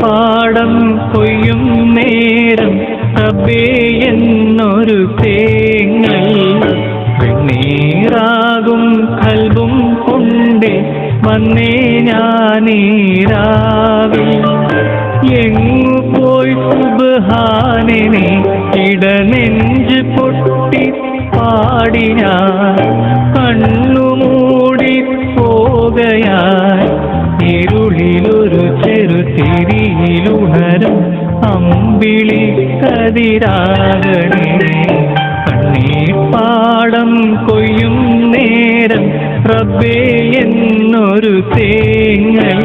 പാടം കൊയ്യും നേരം അബേ എന്നൊരു തേങ്ങൾ വെണ്ണീറാകും കൽബും കൊണ്ട് വന്നേ ഞാനീരാവിൽ എങ്ങു പോയി സുബാനെ ഇടനെഞ്ച് പാടി ഞാൻ കണ്ണു മൂടി പോകയായി. ഇരുളിലൊരു ചെറു തിരിയിലുണരും അമ്പിളി കതിരാകണേ. കണ്ണീർപ്പാടം കൊയ്യും നേരം റബ്ബേ എന്നൊരു തേങ്ങൽ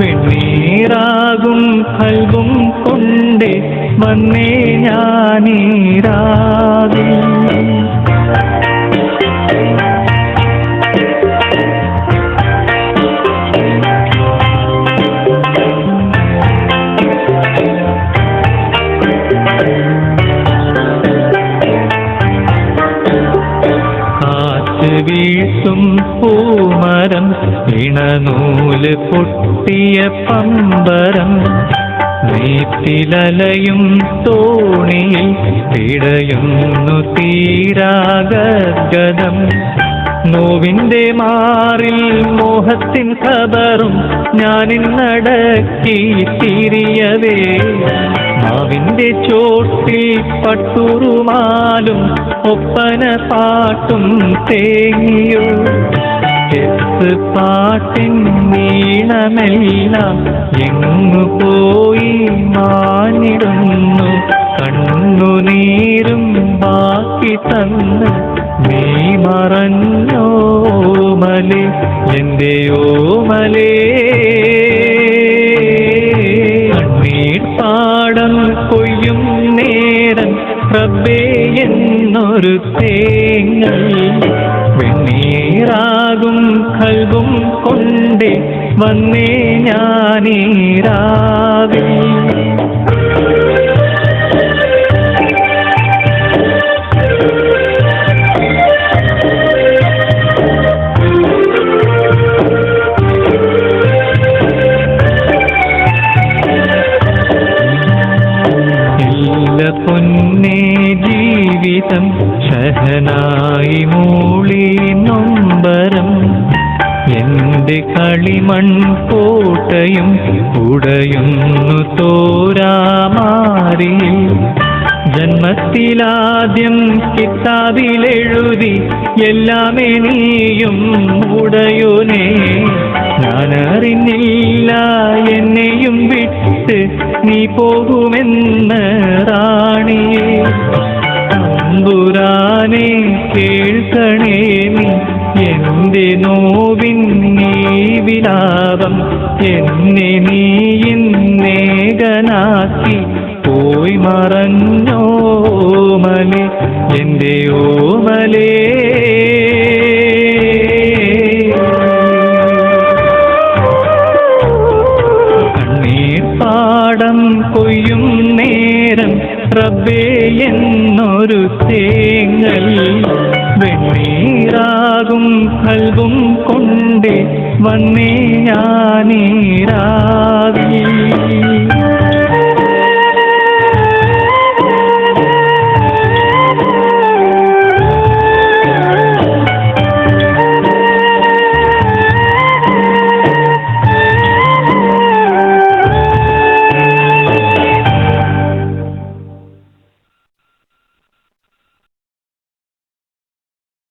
വെണ്ണീറാകും കൽവും കൊണ്ടേ വന്നേ ഞാനീരാകും. വീഴ്ത്തും പൂമരം ഇണനൂൽ പൊട്ടിയ പമ്പരം നീറ്റിലലയും തോണിയിൽ പിടയുന്നു തീരാഗദ്ഗതം നോവിന്റെ മാറിൽ മോഹത്തിൻ ഖബറും ഞാനിന്നടക്കി തിരിയവേ. മാവിന്റെ ചോട്ടിൽ പട്ടുറുമാലും ഒപ്പന പാട്ടും തേങ്ങിയോ പാട്ടിൻ നീളമെല്ലാം എങ്ങു പോയി മാനിടുന്നു. കണ്ണുനീരും ബാക്കി തന്ന് നീ മറഞ്ഞോ മലേ എന്റെ ഓമലേ കണ്ണീർ പാടം കൊയ്യും നേരം പ്രബേ എന്നൊരു തേങ്ങൽ വെണ്ണീറാകും കൽവും കൊണ്ടേ വന്നേ ഞാനീരാവേ ഇല്ല പൊന്നേ ജീവിതം ശഹനായി കളിമൺ കോട്ടയും ഉടയുന്നു തോരാമാരിയിൽ ജന്മത്തിലാദ്യം കിതാബിലെഴുതി എല്ലാമേ നീയും ഉടയോനേ. ഞാനറിഞ്ഞില്ല എന്നെയും വിട്ട് നീ പോകുമെന്ന് റാണിയെ. തമ്പുരാനെ കേൾക്കണേ നീ എന്റെ നോവിൻ നീ വിലാപം. എന്നെ നീ ഇന്നേകനാക്കി പോയി മറഞ്ഞോ മലേ എന്റെ ഓമലേ. പാടം കൊയ്യും നേരം റബ്ബേ എന്നൊരു തേങ്ങൽ. വെണ്ണീറാകും കൽവും കൊണ്ടേ വന്നേ ഞാനീരാവി